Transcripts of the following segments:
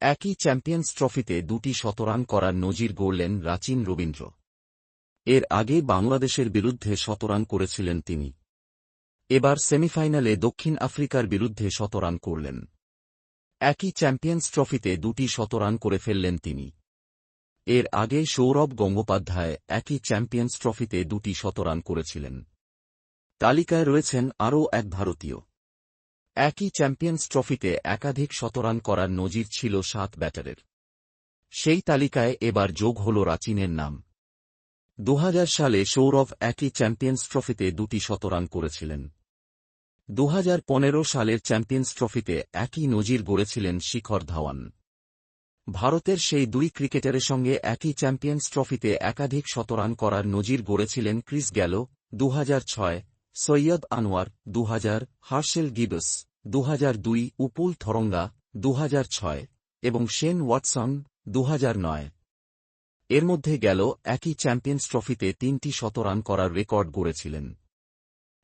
একই চ্যাম্পিয়ন্স ট্রফিতে দুটি শতরান করার নজির গড়লেন রাচিন রবীন্দ্র। এর আগে বাংলাদেশের বিরুদ্ধে শতরান করেছিলেন তিনি। এবার সেমিফাইনালে দক্ষিণ আফ্রিকার বিরুদ্ধে শতরান করলেন। একই চ্যাম্পিয়ন্স ট্রফিতে দুটি শতরান করে ফেললেন তিনি। এর আগে সৌরভ গঙ্গোপাধ্যায় একই চ্যাম্পিয়ন্স ট্রফিতে দুটি শতরান করেছিলেন। তালিকায় রয়েছেন আরও এক ভারতীয়। একই চ্যাম্পিয়ন্স ট্রফিতে একাধিক শতরান করার নজির ছিল সাত ব্যাটারের। সেই তালিকায় এবার যোগ হল রাচিনের নাম। দু সালে সৌরভ একই চ্যাম্পিয়ন্স ট্রফিতে দুটি শতরান করেছিলেন। দুহাজার পনেরো সালের চ্যাম্পিয়ন্স ট্রফিতে একই নজির গড়েছিলেন শিখর ধাওয়ান। ভারতের সেই দুই ক্রিকেটারের সঙ্গে একই চ্যাম্পিয়ন্স ট্রফিতে একাধিক শতরান করার নজির গড়েছিলেন ক্রিস গ্যাল দু সৈয়দ আনোয়ার দু হাজার হার্শেল গিবস দু দুই উপুল থরঙ্গা, দুহাজার ছয় এবং শেন ওয়াটসন, দুহাজার নয়। এর মধ্যে গেল একই চ্যাম্পিয়ন্স ট্রফিতে তিনটি শতরান করার রেকর্ড গড়েছিলেন,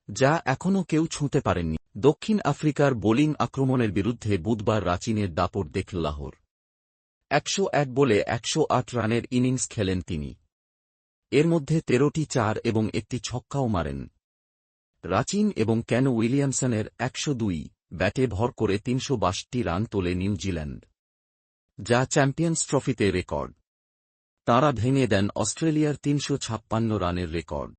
যা এখনও কেউ ছুঁতে পারেননি। দক্ষিণ আফ্রিকার বোলিং আক্রমণের বিরুদ্ধে বুধবার রাচিনের দাপট দেখল লাহোর। একশো এক বলে একশো আট রানের ইনিংস খেলেন তিনি। এর মধ্যে তেরোটি চার এবং একটি ছক্কাও মারেন। রাচিন এবং ক্যান উইলিয়ামসনের একশো দুই ব্যাটে ভর করে তিনশো বাষট্টি রান তোলে নিউজিল্যান্ড যা চ্যাম্পিয়ন্স ট্রফিতে রেকর্ড। তারা ভেঙে দেন অস্ট্রেলিয়ার তিনশো ছাপ্পান্ন রানের রেকর্ড।